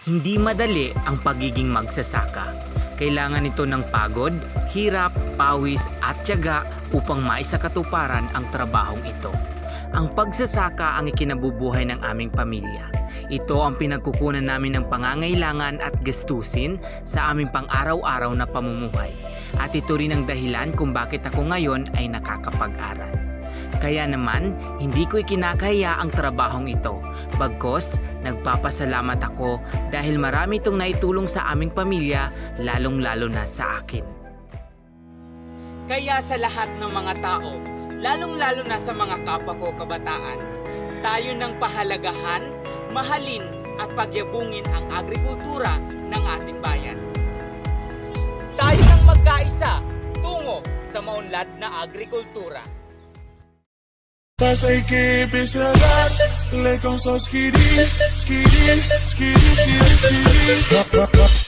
Hindi madali ang pagiging magsasaka. Kailangan ito ng pagod, hirap, pawis at tiyaga upang maisakatuparan ang trabahong ito. Ang pagsasaka ang ikinabubuhay ng aming pamilya. Ito ang pinagkukunan namin ng pangangailangan at gastusin sa aming pang-araw-araw na pamumuhay. At ito rin ang dahilan kung bakit ako ngayon ay nakakapag-aral. Kaya naman, hindi ko ikinakaya ang trabahong ito. Bagkos, nagpapasalamat ako dahil marami itong naitulong sa aming pamilya, lalong-lalo na sa akin. Kaya sa lahat ng mga tao, lalong-lalo na sa mga kapwa ko kabataan, tayo nang pahalagahan, mahalin at pagyabungin ang agrikultura ng ating bayan. Tayo nang magkaisa tungo sa maunlad na agrikultura. Pasaj que pesarlar, le con sos skiri, skiri, skiri, skiri, skiri.